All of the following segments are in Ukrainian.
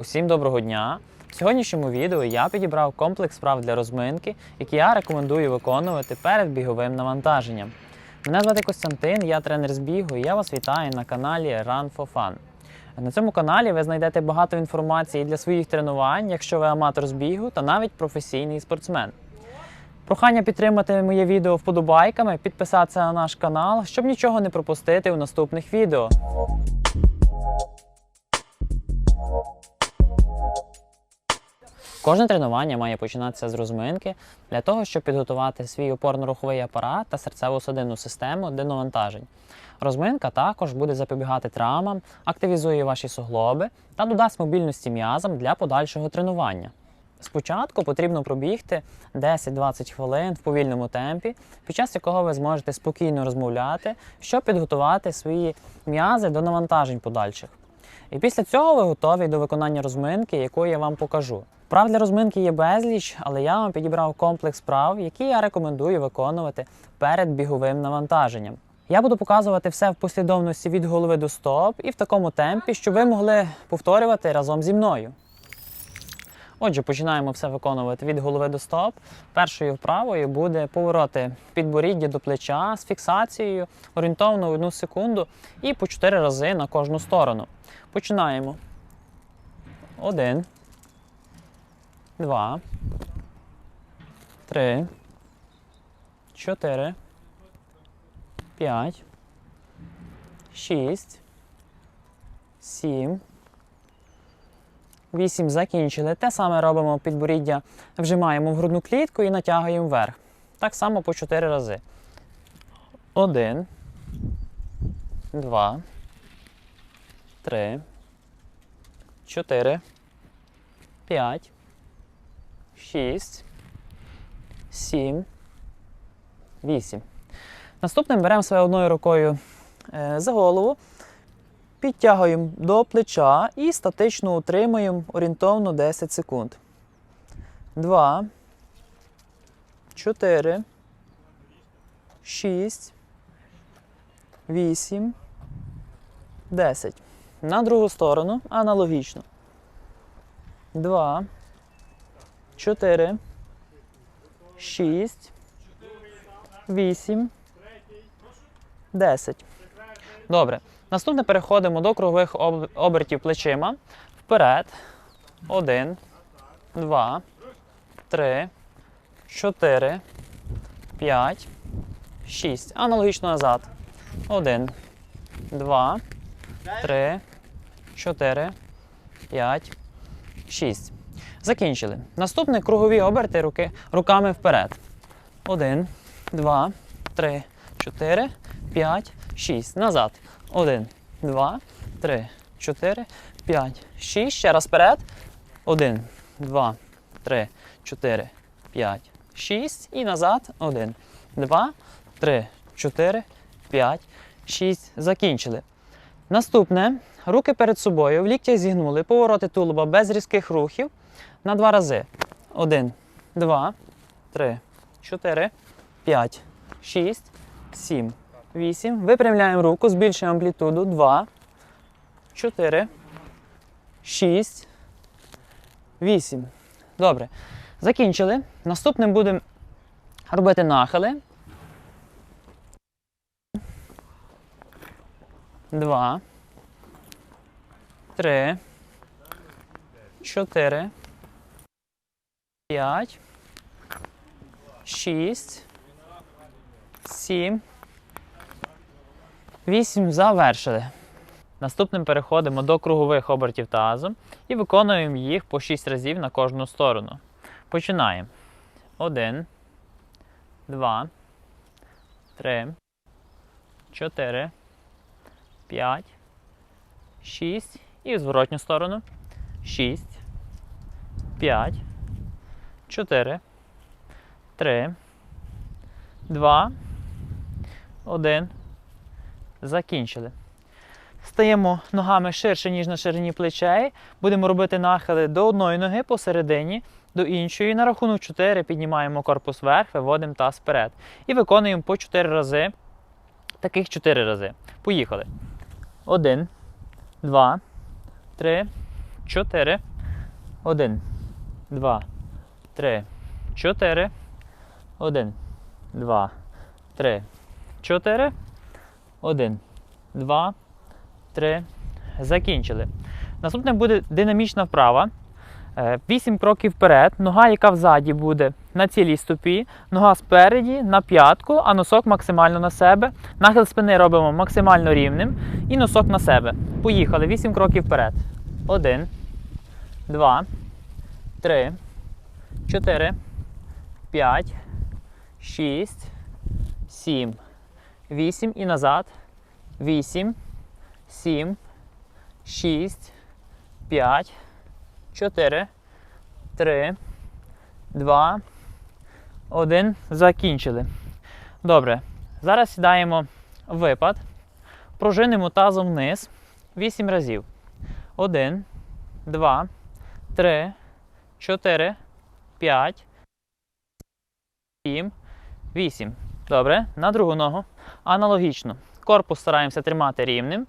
Усім доброго дня! В сьогоднішньому відео я підібрав комплекс вправ для розминки, які я рекомендую виконувати перед біговим навантаженням. Мене звати Костянтин, я тренер з бігу, і я вас вітаю на каналі Run for Fun. На цьому каналі ви знайдете багато інформації для своїх тренувань, якщо ви аматор з бігу та навіть професійний спортсмен. Прохання підтримати моє відео вподобайками, підписатися на наш канал, щоб нічого не пропустити у наступних відео. Кожне тренування має починатися з розминки для того, щоб підготувати свій опорно-руховий апарат та серцево-судинну систему до навантажень. Розминка також буде запобігати травмам, активізує ваші суглоби та додасть мобільності м'язам для подальшого тренування. Спочатку потрібно пробігти 10-20 хвилин в повільному темпі, під час якого ви зможете спокійно розмовляти, щоб підготувати свої м'язи до навантажень подальших. І після цього ви готові до виконання розминки, яку я вам покажу. Прав для розминки є безліч, але я вам підібрав комплекс прав, які я рекомендую виконувати перед біговим навантаженням. Я буду показувати все в послідовності від голови до стоп і в такому темпі, щоб ви могли повторювати разом зі мною. Отже, починаємо все виконувати від голови до стоп. Першою вправою буде повороти підборіддя до плеча з фіксацією орієнтовно в одну секунду і по 4 рази на кожну сторону. Починаємо. Один. Два. Три. Чотири. П'ять. Шість. Сім. Вісім. Закінчили. Те саме робимо підборіддя, вжимаємо в грудну клітку і натягуємо вверх. Так само по 4 рази. Один. Два. Три. Чотири. П'ять. Шість. Сім. Вісім. Наступним беремо себе одною рукою е, за голову, підтягуємо до плеча і статично утримуємо орієнтовно 10 секунд. Два. Чотири. Шість. Вісім. Десять. На другу сторону аналогічно. Два. Чотири. Шість. Вісім. Десять. Добре. Наступне переходимо до кругових об- обертів плечима. Вперед. Один. Два. Три. Чотири. П'ять. Шість. Аналогічно назад. Один. Два. Три. Чотири. П'ять. Шість. Закінчили. Наступне кругові оберти руки руками вперед. Один, два, три, чотири, п'ять, шість. Назад. Один, два, три, чотири, п'ять, шість. Ще раз вперед. Один, два, три, чотири, п'ять, шість. І назад. Один, два, три, чотири, п'ять, шість. Закінчили. Наступне. Руки перед собою, в ліктях зігнули, повороти тулуба без різких рухів на два рази. Один, два, три, чотири, п'ять, шість, сім, вісім. Випрямляємо руку, збільшуємо амплітуду. Два, чотири, шість, вісім. Добре. Закінчили. Наступним будемо робити нахили. Два. Три. Чотири. П'ять. Шість. Сім. Вісім. Завершили. Наступним переходимо до кругових обертів тазом і виконуємо їх по 6 разів на кожну сторону. Починаємо. Один. Два. Три. Чотири. П'ять. Шість. І в зворотню сторону. Шість. П'ять. Чотири. Три. Два. Один. Закінчили. Стаємо ногами ширше, ніж на ширині плечей. Будемо робити нахили до одної ноги посередині, до іншої. На рахунок 4 піднімаємо корпус вверх, виводимо таз вперед. І виконуємо по 4 рази. Таких 4 рази. Поїхали. Один, два, три, чотири. Один, два, три, чотири. Один, два, три, чотири. Один, два, три. Закінчили. Наступне буде динамічна вправа. 8 кроків вперед, нога, яка взаді буде на цілій стопі, нога спереді на п'ятку, а носок максимально на себе. Нахил спини робимо максимально рівним і носок на себе. Поїхали. 8 кроків вперед. 1, 2, 3, 4, 5, 6, 7, 8 і назад. 8, 7, 6, 5, 4, 3, 2, 1. Закінчили. Добре. Зараз сідаємо випад. Пружинимо тазом вниз 8 разів. 1, 2, 3, 4, 5, 7, 8. Добре. На другу ногу. Аналогічно. Корпус стараємося тримати рівним.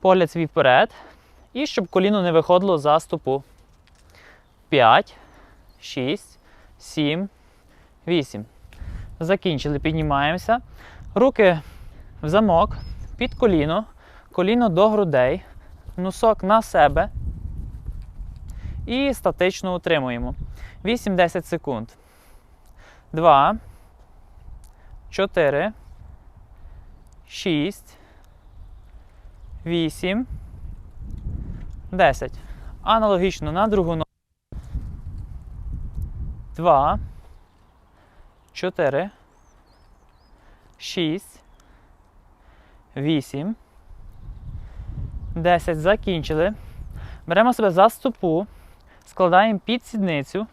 Погляд свій вперед. І щоб коліно не виходило за стопу. 5, 6, 7, 8. Закінчили, піднімаємося. Руки в замок, під коліно, коліно до грудей, носок на себе. І статично утримуємо. 8-10 секунд. 2, 4, 6, 8, 10. Аналогічно на другу ногу. 2, 4, 6, 8, 10. Закінчили. Беремо себе за стопу, складаємо під сідницю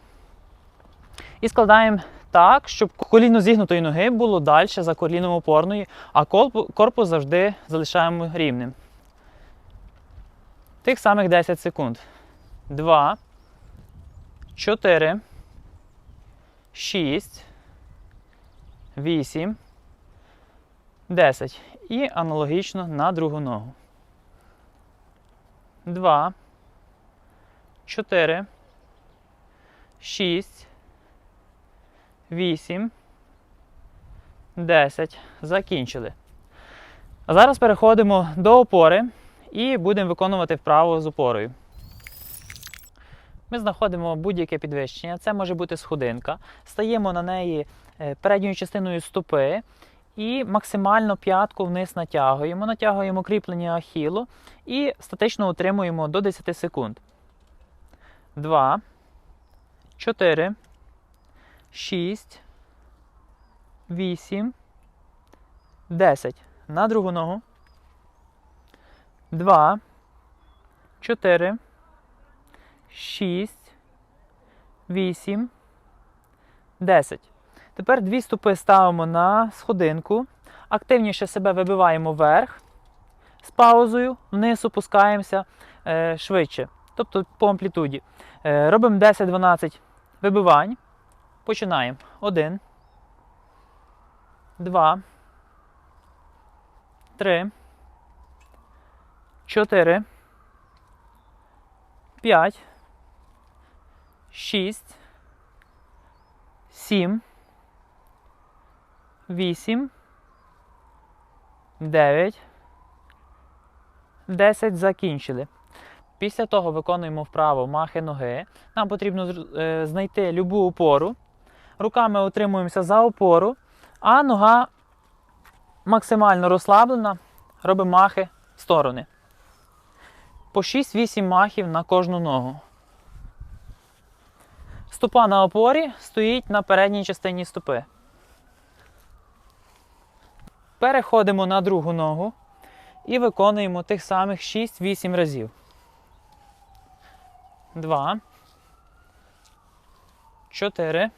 і складаємо так, щоб коліно зігнутої ноги було далі за коліном опорної, а корпус завжди залишаємо рівним. Тих самих 10 секунд. 2, 4, 6, 8, 10. І аналогічно на другу ногу. 2, 4, 6, 8, 10. Закінчили. Зараз переходимо до опори і будемо виконувати вправу з опорою. Ми знаходимо будь-яке підвищення. Це може бути сходинка. Стаємо на неї е, передньою частиною стопи і максимально п'ятку вниз натягуємо. Натягуємо кріплення ахілу і статично утримуємо до 10 секунд. 2, 4, 6, 8, 10. На другу ногу. 2, 4, 6, 8, 10. Тепер дві стопи ставимо на сходинку. Активніше себе вибиваємо вверх з паузою, вниз опускаємося е, швидше. Тобто по амплітуді. Е, робимо 10-12 вибивань. Починаємо. 1, 2, 3, 4, 5, 6, 7, 8, 9, 10. Закінчили. Після того виконуємо вправо махи ноги. Нам потрібно е, знайти любу опору. Руками утримуємося за опору, а нога максимально розслаблена. Робимо махи в сторони. По 6-8 махів на кожну ногу. Стопа на опорі стоїть на передній частині стопи. Переходимо на другу ногу і виконуємо тих самих 6-8 разів. 2, 4,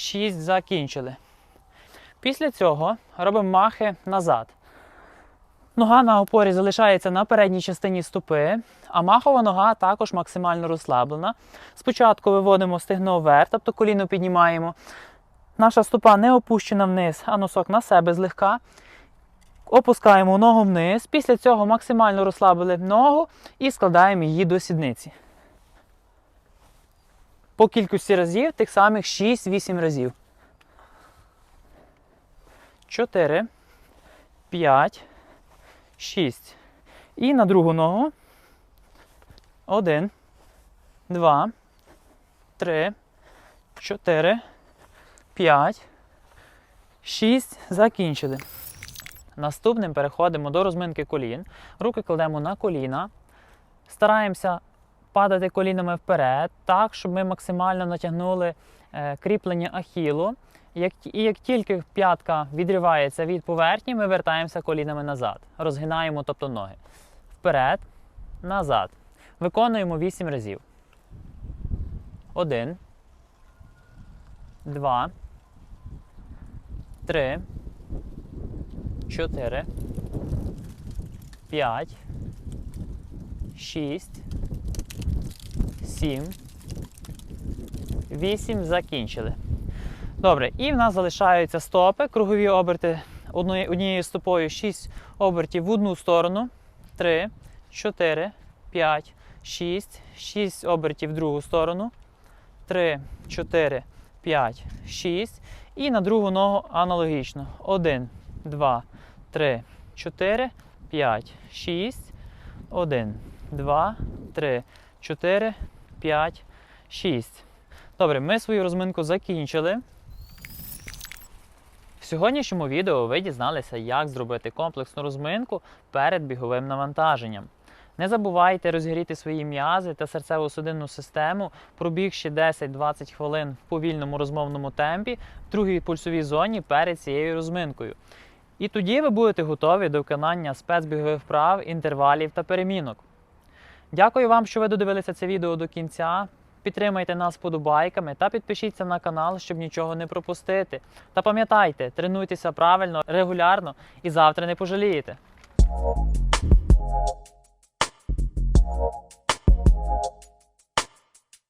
6. Закінчили. Після цього робимо махи назад. Нога на опорі залишається на передній частині стопи, а махова нога також максимально розслаблена. Спочатку виводимо стегно вверх, тобто коліно піднімаємо. Наша стопа не опущена вниз, а носок на себе злегка. Опускаємо ногу вниз. Після цього максимально розслабили ногу і складаємо її до сідниці. По кількості разів тих самих 6-8 разів. 4, 5, 6. І на другу ногу. 1, 2, 3, 4, 5, 6. Закінчили. Наступним переходимо до розминки колін. Руки кладемо на коліна. Стараємося падати колінами вперед, так, щоб ми максимально натягнули е, кріплення ахілу. І як тільки п'ятка відривається від поверхні, ми вертаємося колінами назад. Розгинаємо тобто ноги. Вперед, назад. Виконуємо 8 разів. Один. Два. Три. Чотири. П'ять. Шість. Сім. Вісім. Закінчили. Добре, і в нас залишаються стопи, кругові оберти однією стопою. 6 обертів в одну сторону. 3, 4, 5, 6, 6 обертів в другу сторону. 3, 4, 5, 6. І на другу ногу аналогічно. 1, 2, 3, 4, 5, 6. 1, 2, 3, 4, 5, 6. Добре, ми свою розминку закінчили. В сьогоднішньому відео ви дізналися, як зробити комплексну розминку перед біговим навантаженням. Не забувайте розігріти свої м'язи та серцево-судинну систему, пробігши 10-20 хвилин в повільному розмовному темпі в другій пульсовій зоні перед цією розминкою. І тоді ви будете готові до виконання спецбігових вправ, інтервалів та перемінок. Дякую вам, що ви додивилися це відео до кінця. Підтримайте нас подобайками та підпишіться на канал, щоб нічого не пропустити. Та пам'ятайте, тренуйтеся правильно, регулярно і завтра не пожалієте.